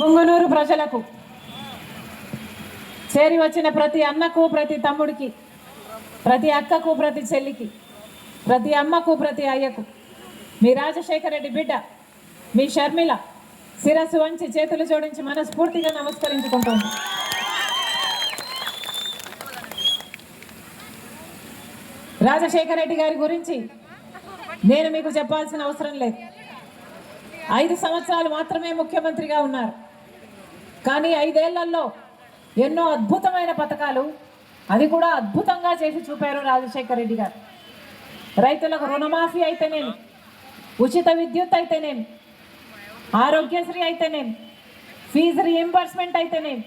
పుంగనూరు ప్రజలకు చేరి వచ్చిన ప్రతి అన్నకు ప్రతి తమ్ముడికి ప్రతి అక్కకు ప్రతి చెల్లికి ప్రతి అమ్మకు ప్రతి అయ్యకు మీ రాజశేఖర రెడ్డి బిడ్డ మీ షర్మిల శిరస్సు వంచి చేతులు జోడించి మనస్ఫూర్తిగా నమస్కరించుకుంటోంది రాజశేఖర రెడ్డి గారి గురించి నేను మీకు చెప్పాల్సిన అవసరం లేదు. ఐదు సంవత్సరాలు మాత్రమే ముఖ్యమంత్రిగా ఉన్నారు. కానీ ఐదేళ్ళలో ఎన్నో అద్భుతమైన పథకాలు. అది కూడా అద్భుతంగా చేసి చూపారు రాజశేఖర రెడ్డి గారు. రైతులకు రుణమాఫీ అయితేనేమి ఉచిత విద్యుత్ అయితేనేమి ఆరోగ్యశ్రీ అయితేనేమి ఫీజు రియంబర్స్మెంట్ అయితేనేమి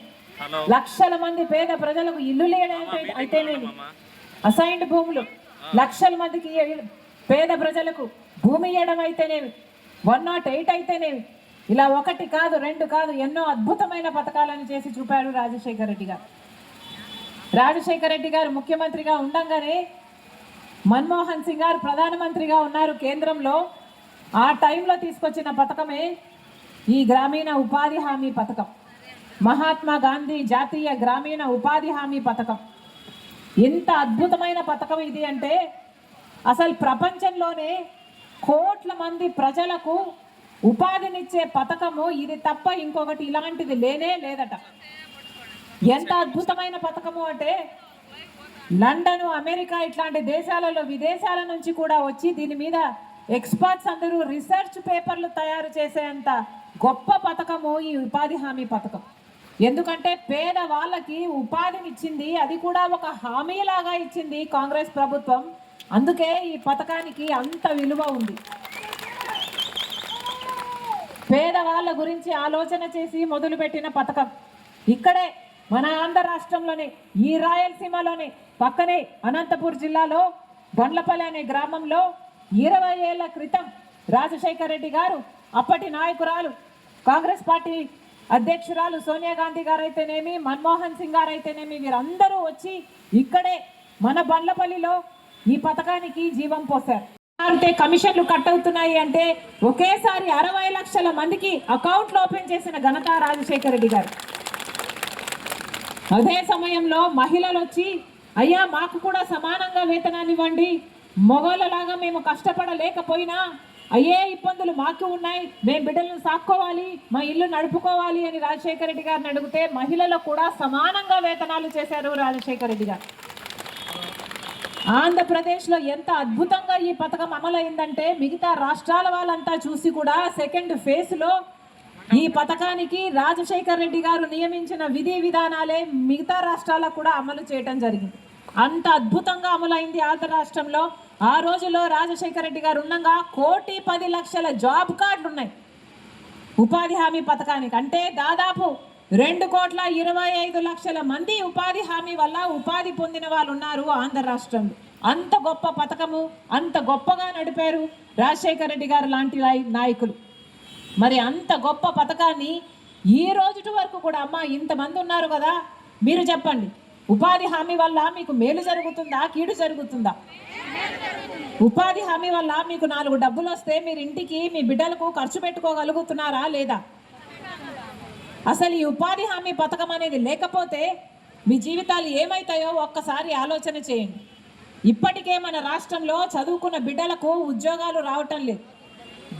లక్షల మంది పేద ప్రజలకు ఇల్లు లేడంటే అయితేనేమి అసైన్డ్ భూములు లక్షల మందికి పేద ప్రజలకు భూమి ఇవ్వడం అయితేనేమి వన్ నాట్ ఎయిట్ అయితేనేమి ఇలా ఒకటి కాదు రెండు కాదు ఎన్నో అద్భుతమైన పథకాలను చేసి చూపారు రాజశేఖర రెడ్డి గారు. రాజశేఖర రెడ్డి గారు ముఖ్యమంత్రిగా ఉండంగానే మన్మోహన్ సింగ్ గారు ప్రధానమంత్రిగా ఉన్నారు కేంద్రంలో. ఆ టైంలో తీసుకొచ్చిన పథకమే ఈ గ్రామీణ ఉపాధి హామీ పథకం. మహాత్మా గాంధీ జాతీయ గ్రామీణ ఉపాధి హామీ పథకం. ఎంత అద్భుతమైన పథకం ఇది అంటే అసలు ప్రపంచంలోనే కోట్ల మంది ప్రజలకు ఉపాధినిచ్చే పథకము ఇది తప్ప ఇంకొకటి ఇలాంటిది లేనే లేదట. ఎంత అద్భుతమైన పథకము అంటే లండన్ అమెరికా ఇట్లాంటి దేశాలలో విదేశాల నుంచి కూడా వచ్చి దీని మీద ఎక్స్పర్ట్స్ అందరూ రీసెర్చ్ పేపర్లు తయారు చేసేంత గొప్ప పథకము ఈ ఉపాధి హామీ పథకం. ఎందుకంటే పేద వాళ్ళకి ఉపాధినిచ్చింది అది కూడా ఒక హామీలాగా ఇచ్చింది కాంగ్రెస్ ప్రభుత్వం. అందుకే ఈ పథకానికి అంత విలువ ఉంది. పేదవాళ్ళ గురించి ఆలోచన చేసి మొదలుపెట్టిన పథకం. ఇక్కడే మన ఆంధ్ర రాష్ట్రంలోనే ఈ రాయలసీమలోనే పక్కనే అనంతపూర్ జిల్లాలో బండ్లపల్లి అనే గ్రామంలో ఇరవై ఏళ్ళ క్రితం రాజశేఖర రెడ్డి గారు అప్పటి నాయకురాలు కాంగ్రెస్ పార్టీ అధ్యక్షురాలు సోనియా గాంధీ గారు అయితేనేమి మన్మోహన్ సింగ్ గారు అయితేనేమి వీరందరూ వచ్చి ఇక్కడే మన బండ్లపల్లిలో ఈ పథకానికి జీవం పోశారు. అంటే కమిషన్లు కట్ అవుతున్నాయి అంటే ఒకేసారి అరవై లక్షల మందికి అకౌంట్లు ఓపెన్ చేసిన ఘనత రాజశేఖర రెడ్డి గారు. అదే సమయంలో మహిళలు వచ్చి అయ్యా మాకు కూడా సమానంగా వేతనాన్ని ఇవ్వండి. మొగోళ్ళలాగా మేము కష్టపడలేకపోయినా అయ్యే ఇబ్బందులు మాకు ఉన్నాయి. మేము బిడ్డలను సాక్కోవాలి మా ఇల్లు నడుపుకోవాలి అని రాజశేఖర రెడ్డి గారిని అడిగితే మహిళలు కూడా సమానంగా వేతనాలు చేశారు రాజశేఖర రెడ్డి గారు. ఆంధ్రప్రదేశ్లో ఎంత అద్భుతంగా ఈ పథకం అమలైందంటే మిగతా రాష్ట్రాల వాళ్ళంతా చూసి కూడా సెకండ్ ఫేజ్లో ఈ పథకానికి రాజశేఖర్ రెడ్డి గారు నియమించిన విధి విధానాలే మిగతా రాష్ట్రాలకు కూడా అమలు చేయడం జరిగింది. అంత అద్భుతంగా అమలైంది ఆంధ్ర రాష్ట్రంలో. ఆ రోజులో రాజశేఖర రెడ్డి గారు ఉండగా కోటి పది లక్షల జాబ్ కార్డులు ఉన్నాయి ఉపాధి హామీ పథకానికి. అంటే దాదాపు రెండు కోట్ల ఇరవై ఐదు లక్షల మంది ఉపాధి హామీ వల్ల ఉపాధి పొందిన వాళ్ళు ఉన్నారు ఆంధ్ర రాష్ట్రంలో అంత గొప్ప పథకము అంత గొప్పగా నడిపారు రాజశేఖర రెడ్డి గారు లాంటి నాయకులు. మరి అంత గొప్ప పథకాన్ని ఈ రోజుటి వరకు కూడా అమ్మ ఇంతమంది ఉన్నారు కదా మీరు చెప్పండి. ఉపాధి హామీ వల్ల మీకు మేలు జరుగుతుందా కీడు జరుగుతుందా? ఉపాధి హామీ వల్ల మీకు నాలుగు డబ్బులు వస్తే మీరు ఇంటికి మీ బిడ్డలకు ఖర్చు పెట్టుకోగలుగుతున్నారా లేదా? అసలు ఈ ఉపాధి హామీ పథకం అనేది లేకపోతే మీ జీవితాలు ఏమవుతాయో ఒక్కసారి ఆలోచన చేయండి. ఇప్పటికే మన రాష్ట్రంలో చదువుకున్న బిడ్డలకు ఉద్యోగాలు రావటం లేదు.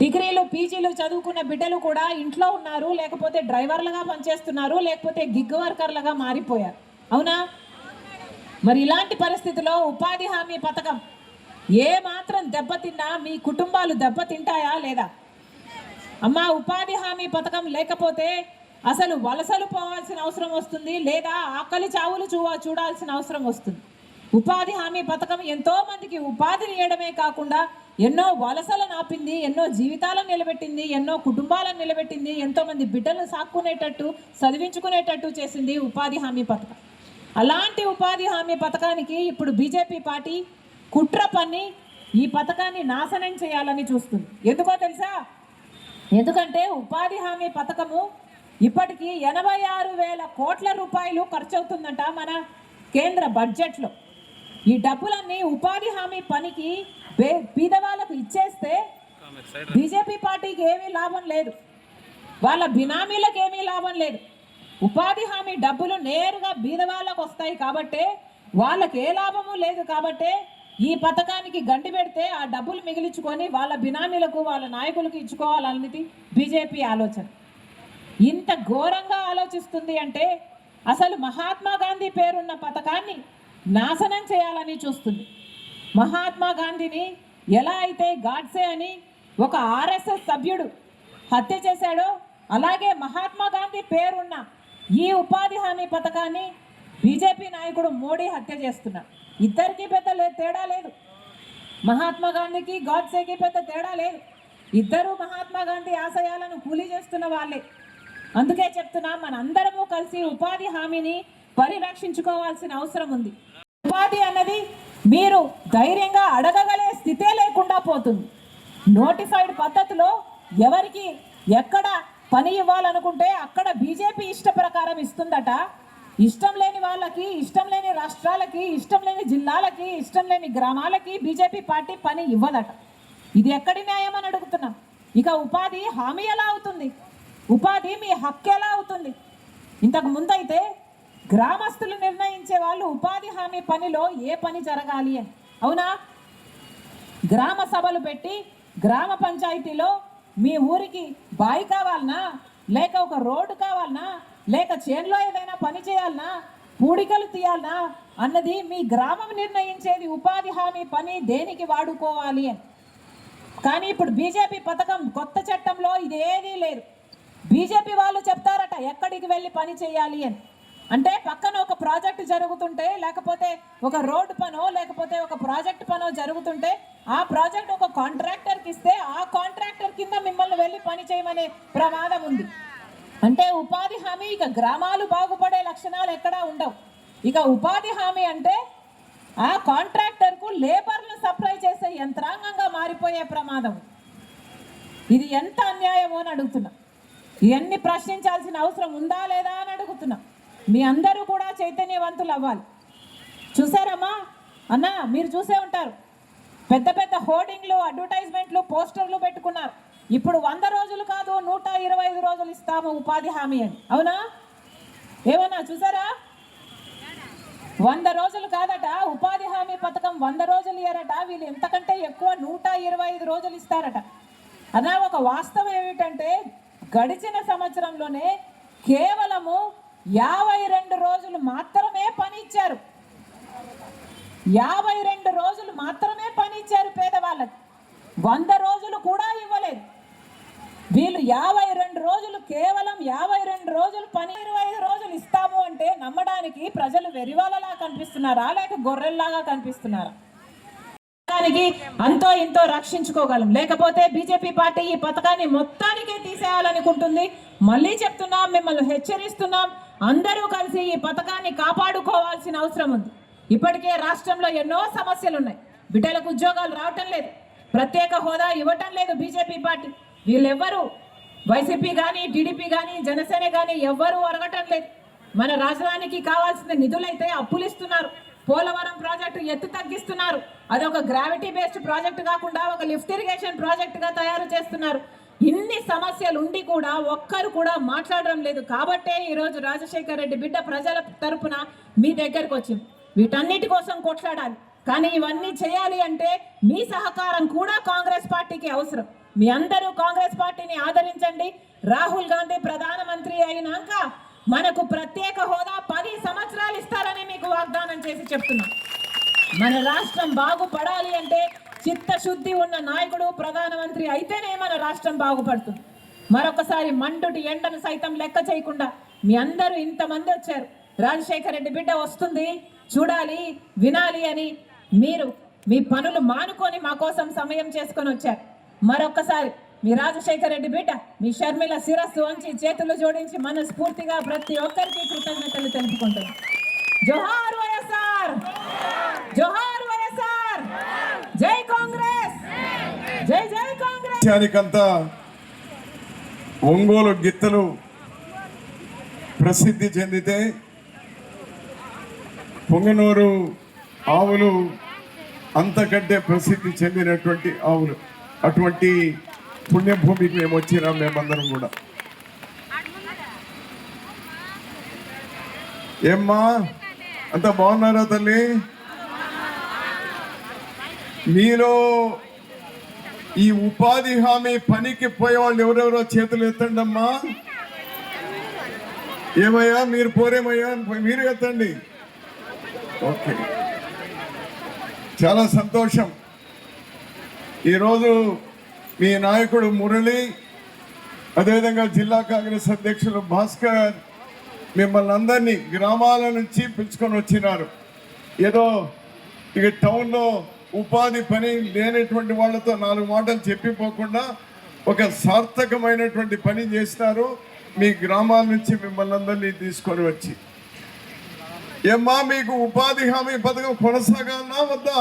డిగ్రీలు పీజీలు చదువుకున్న బిడ్డలు కూడా ఇంట్లో ఉన్నారు లేకపోతే డ్రైవర్లుగా పనిచేస్తున్నారు లేకపోతే గిగ్ వర్కర్లుగా మారిపోయారు. అవునా? మరి ఇలాంటి పరిస్థితిలో ఉపాధి హామీ పథకం ఏ మాత్రం దెబ్బతిన్నా మీ కుటుంబాలు దెబ్బతింటాయా లేదా? అమ్మా ఉపాధి హామీ పథకం లేకపోతే అసలు వలసలు పోవాల్సిన అవసరం వస్తుంది లేదా ఆకలి చావులు చూ చూడాల్సిన అవసరం వస్తుంది. ఉపాధి హామీ పథకం ఎంతో మందికి ఉపాధిని ఇవ్వడమే కాకుండా ఎన్నో వలసలను ఆపింది ఎన్నో జీవితాలను నిలబెట్టింది ఎన్నో కుటుంబాలను నిలబెట్టింది ఎంతో మంది బిడ్డలను సాక్కునేటట్టు చదివించుకునేటట్టు చేసింది ఉపాధి హామీ పథకం. అలాంటి ఉపాధి హామీ పథకానికి ఇప్పుడు బీజేపీ పార్టీ కుట్ర పన్ని ఈ పథకాన్ని నాశనం చేయాలని చూస్తుంది. ఎందుకో తెలుసా? ఎందుకంటే ఉపాధి హామీ పథకము ఇప్పటికీ ఎనభై ఆరు వేల కోట్ల రూపాయలు ఖర్చు అవుతుందంట మన కేంద్ర బడ్జెట్లో. ఈ డబ్బులన్నీ ఉపాధి హామీ పనికి బీదవాళ్ళకు ఇచ్చేస్తే బీజేపీ పార్టీకి ఏమీ లాభం లేదు. వాళ్ళ బినామీలకు ఏమీ లాభం లేదు. ఉపాధి హామీ డబ్బులు నేరుగా బీదవాళ్ళకు వస్తాయి కాబట్టే వాళ్ళకి ఏ లాభము లేదు కాబట్టే ఈ పథకానికి గండి పెడితే ఆ డబ్బులు మిగిలించుకొని వాళ్ళ బినామీలకు వాళ్ళ నాయకులకు ఇచ్చుకోవాలన్నది బీజేపీ ఆలోచన. ఇంత ఘోరంగా ఆలోచిస్తుంది అంటే అసలు మహాత్మా గాంధీ పేరున్న పథకాన్ని నాశనం చేయాలని చూస్తుంది. మహాత్మా గాంధీని ఎలా అయితే గాడ్సే అని ఒక ఆర్ఎస్ఎస్ సభ్యుడు హత్య చేశాడో అలాగే మహాత్మా గాంధీ పేరున్న ఈ ఉపాధి హామీ పథకాన్ని బీజేపీ నాయకుడు మోడీ హత్య చేస్తున్నాడు ఇద్దరికీ పెద్ద లే- తేడా లేదు. మహాత్మా గాంధీకి గాడ్సేకి పెద్ద తేడా లేదు. ఇద్దరు మహాత్మా గాంధీ ఆశయాలను కూలీ చేస్తున్న వాళ్ళే. అందుకే చెప్తున్నా మనందరము కలిసి ఉపాధి హామీని పరిరక్షించుకోవాల్సిన అవసరం ఉంది. ఉపాధి అన్నది మీరు ధైర్యంగా అడగగలే స్థితే లేకుండా పోతుంది. నోటిఫైడ్ పద్ధతిలో ఎవరికి ఎక్కడ పని ఇవ్వాలనుకుంటే అక్కడ బీజేపీ ఇష్ట ప్రకారం ఇస్తుందట. ఇష్టం లేని వాళ్ళకి ఇష్టం లేని రాష్ట్రాలకి ఇష్టం లేని జిల్లాలకి ఇష్టం లేని గ్రామాలకి బీజేపీ పార్టీ పని ఇవ్వదట. ఇది ఎక్కడి న్యాయం అని అడుగుతున్నాం. ఇక ఉపాధి హామీ ఎలా అవుతుంది? ఉపాధి మీ హక్కు ఎలా అవుతుంది? ఇంతకు ముందైతే గ్రామస్తులు నిర్ణయించే వాళ్ళు ఉపాధి హామీ పనిలో ఏ పని జరగాలి అని. అవునా? గ్రామ సభలు పెట్టి గ్రామ పంచాయతీలో మీ ఊరికి బావి కావాలనా? లేక ఒక రోడ్డు కావాలనా? లేక చేనులో ఏదైనా పని చేయాలనా? పూడికలు తీయాలనా? అన్నది మీ గ్రామం నిర్ణయించేది ఉపాధి హామీ పని దేనికి వాడుకోవాలి అని. కానీ ఇప్పుడు బీజేపీ పథకం కొత్త చట్టంలో ఇదేదీ లేదు. బీజేపీ వాళ్ళు చెప్తారట ఎక్కడికి వెళ్ళి పని చేయాలి అని. అంటే పక్కన ఒక ప్రాజెక్ట్ జరుగుతుంటే లేకపోతే ఒక రోడ్డు పనో లేకపోతే ఒక ప్రాజెక్ట్ పనో జరుగుతుంటే ఆ ప్రాజెక్ట్ ఒక కాంట్రాక్టర్కి ఇస్తే ఆ కాంట్రాక్టర్ కింద మిమ్మల్ని వెళ్ళి పని చేయమనే ప్రమాదం ఉంది. అంటే ఉపాధి హామీ ఇక గ్రామాలు బాగుపడే లక్షణాలు ఎక్కడా ఉండవు. ఇక ఉపాధి హామీ అంటే ఆ కాంట్రాక్టర్కు లేబర్ను సప్లై చేసే యంత్రాంగంగా మారిపోయే ప్రమాదం. ఇది ఎంత అన్యాయమో అని అడుగుతున్నా. ఇవన్నీ ప్రశ్నించాల్సిన అవసరం ఉందా లేదా అని అడుగుతున్నా. మీ అందరూ కూడా చైతన్యవంతులు అవ్వాలి. చూసారమ్మా? అన్న మీరు చూసే ఉంటారు. పెద్ద పెద్ద హోర్డింగ్లు అడ్వర్టైజ్మెంట్లు పోస్టర్లు పెట్టుకున్నారు. ఇప్పుడు వంద రోజులు కాదు నూట ఇరవై ఐదు రోజులు ఇస్తాము ఉపాధి హామీ అని. అవునా? ఏమన్నా చూసారా? వంద రోజులు కాదట ఉపాధి హామీ పథకం వంద రోజులు ఇయ్యారట. వీళ్ళు ఎంతకంటే ఎక్కువ నూట ఇరవై ఐదు రోజులు ఇస్తారట. అన్నా ఒక వాస్తవం ఏమిటంటే గడిచిన సంవత్సరంలోనే కేవలము యాభై రెండు రోజులు మాత్రమే పని ఇచ్చారు యాభై రెండు రోజులు మాత్రమే పని ఇచ్చారు పేదవాళ్ళకి. వంద రోజులు కూడా ఇవ్వలేదు. వీళ్ళు యాభై రెండు రోజులు కేవలం యాభై రెండు రోజులు పని ఇరవై ఐదు రోజులు ఇస్తాము అంటే నమ్మడానికి ప్రజలు వెరివాళ్ళలా కనిపిస్తున్నారా? లేక గొర్రెల్లాగా కనిపిస్తున్నారా? పథకానికి అంతో ఇంతో రక్షించుకోగలం. లేకపోతే బీజేపీ పార్టీ ఈ పథకాన్ని మొత్తానికే తీసేయాలనుకుంటుంది. మళ్ళీ చెప్తున్నాం మిమ్మల్ని హెచ్చరిస్తున్నాం. అందరూ కలిసి ఈ పథకాన్ని కాపాడుకోవాల్సిన అవసరం ఉంది. ఇప్పటికే రాష్ట్రంలో ఎన్నో సమస్యలు ఉన్నాయి బిడ్డలకు ఉద్యోగాలు రావటం లేదు. ప్రత్యేక హోదా ఇవ్వటం లేదు బీజేపీ పార్టీ. వీళ్ళెవ్వరు వైసీపీ కానీ టీడీపీ కానీ జనసేన కానీ ఎవ్వరూ అరగటం లేదు. మన రాజధానికి కావాల్సిన నిధులైతే అప్పులు ఇస్తున్నారు పోలవరం ప్రాజెక్టు ఎత్తు తగ్గిస్తున్నారు. అది ఒక గ్రావిటీ బేస్డ్ ప్రాజెక్ట్ కాకుండా ఒక లిఫ్ట్ ఇరిగేషన్ ప్రాజెక్టుగా తయారు చేస్తున్నారు. ఇన్ని సమస్యలు ఉండి కూడా ఒక్కరు కూడా మాట్లాడడం లేదు. కాబట్టే ఈరోజు రాజశేఖర్ రెడ్డి బిడ్డ ప్రజల తరపున మీ దగ్గరకు వచ్చింది వీటన్నిటి కోసం కొట్లాడాలి. కానీ ఇవన్నీ చేయాలి అంటే మీ సహకారం కూడా కాంగ్రెస్ పార్టీకి అవసరం. మీ అందరూ కాంగ్రెస్ పార్టీని ఆదరించండి. రాహుల్ గాంధీ ప్రధానమంత్రి అయినాక మనకు ప్రత్యేక హోదా పది సంవత్సరాలు ఇస్తారని మీకు వాగ్దానం చేసి చెప్తున్నా. మన రాష్ట్రం బాగుపడాలి అంటే చిత్తశుద్ధి ఉన్న నాయకుడు ప్రధానమంత్రి అయితేనే మన రాష్ట్రం బాగుపడుతుంది. మరొకసారి మండుటి ఎండను సైతం లెక్క చేయకుండా మీ అందరూ ఇంతమంది వచ్చారు. రాజశేఖర రెడ్డి బిడ్డ వస్తుంది. చూడాలి వినాలి అని మీరు మీ పనులు మానుకొని మా కోసం సమయం చేసుకొని వచ్చారు. మరొకసారి మీ రాజశేఖర రెడ్డి బిడ్డ మీ షర్మిల శిరస్సు వంచి చేతులు జోడించి మనస్ఫూర్తిగా ప్రతి ఒక్కరికి కృతజ్ఞతలు తెలుపుకుంటుంది జోహార్ వైఎస్ఆర్! జోహార్ వైఎస్ఆర్! జై కాంగ్రెస్! జై జై కాంగ్రెస్! ఒంగోలు గిత్తలు ప్రసిద్ధి చెందితే పొంగనూరు ఆవులు అంతకంటే ప్రసిద్ధి చెందినటువంటి ఆవులు. అటువంటి పుణ్యభూమికి మేము వచ్చినాం మేమందరం కూడా. ఏమ్మా అంత బాగున్నారా తల్లి? మీలో ఈ ఉపాధి హామీ పనికి పోయేవాళ్ళు ఎవరెవరో చేతులు ఎత్తండి అమ్మా ఏమయ్యా మీరు పోరేమయ్యా? మీరు ఎత్తండి. ఓకే. చాలా సంతోషం. ఈరోజు మీ నాయకుడు మురళి అదేవిధంగా జిల్లా కాంగ్రెస్ అధ్యక్షులు భాస్కర్ మిమ్మల్ని అందరినీ గ్రామాల నుంచి పిలుచుకొని వచ్చినారు. ఏదో ఇక టౌన్లో ఉపాధి పని లేనటువంటి వాళ్ళతో నాలుగు మాటలు చెప్పిపోకుండా ఒక సార్థకమైనటువంటి పని చేసినారు. మీ గ్రామాల నుంచి మిమ్మల్ని అందరినీ తీసుకొని వచ్చి. ఏమ్మా మీకు ఉపాధి హామీ పథకం కొనసాగాలనా వద్దా?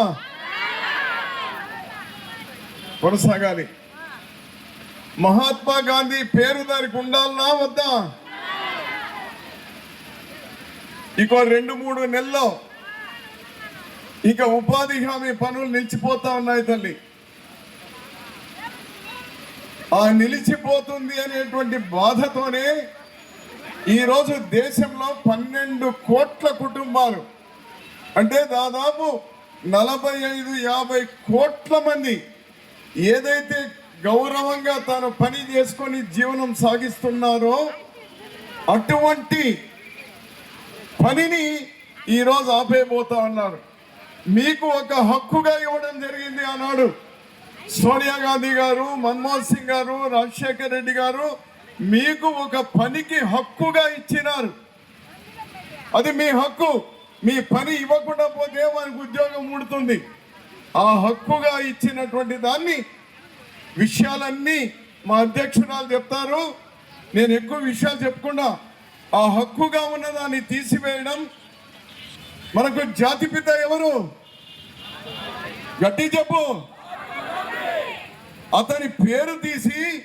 కొనసాగాలి. మహాత్మా గాంధీ పేరు దానికి ఉండాలనా వద్దా? ఇంకో రెండు మూడు నెలల్లో ఇక ఉపాధి హామీ పనులు నిలిచిపోతా ఉన్నాయి తల్లి. ఆ నిలిచిపోతుంది అనేటువంటి బాధతోనే ఈరోజు దేశంలో పన్నెండు కోట్ల కుటుంబాలు. అంటే దాదాపు నలభై ఐదు యాభై కోట్ల మంది ఏదైతే గౌరవంగా తాను పని చేసుకొని జీవనం సాగిస్తున్నారో అటువంటి పనిని ఈరోజు ఆపేయబోతా ఉన్నారు. మీకు ఒక హక్కుగా ఇవ్వడం జరిగింది అన్నాడు. సోనియా గాంధీ గారు మన్మోహన్ సింగ్ గారు రాజశేఖర్ రెడ్డి గారు మీకు ఒక పనికి హక్కుగా ఇచ్చినారు. అది మీ హక్కు. మీ పని ఇవ్వకుండా పోతే వారికి ఉద్యోగం ముడుతుంది ఆ హక్కుగా ఇచ్చినటువంటి దాన్ని విషయాలన్నీ మా అధ్యక్షురాలు చెప్తారు. నేను ఎక్కువ విషయాలు చెప్పకుండా ఆ హక్కుగా ఉన్న దాన్ని తీసివేయడం. మనకు జాతిపిత ఎవరు? గట్టి చెప్పు. అతని పేరు తీసి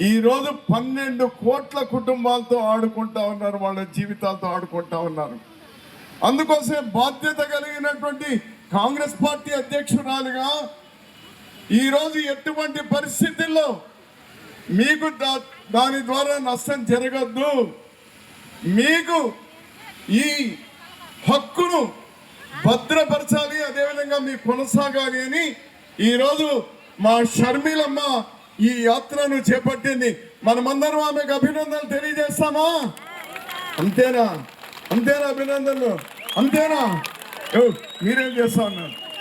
ఈరోజు పన్నెండు కోట్ల కుటుంబాలతో ఆడుకుంటా ఉన్నారు. వాళ్ళ జీవితాలతో ఆడుకుంటా ఉన్నారు. అందుకోసమే బాధ్యత కలిగినటువంటి కాంగ్రెస్ పార్టీ అధ్యక్షురాలుగా ఈరోజు ఎటువంటి పరిస్థితుల్లో మీకు దా- దాని ద్వారా నష్టం జరగద్దు. మీకు ఈ హక్కును భద్రపరచాలి అదేవిధంగా మీకు కొనసాగాలి అని ఈరోజు మా షర్మిలమ్మ ఈ యాత్రను చేపట్టింది. మనమందరం ఆమెకు అభినందనలు తెలియజేస్తామా? అంతేనా? అంతేనా అభినందనలు? అంతేనా? మీరేం చేస్తా ఉన్నారు?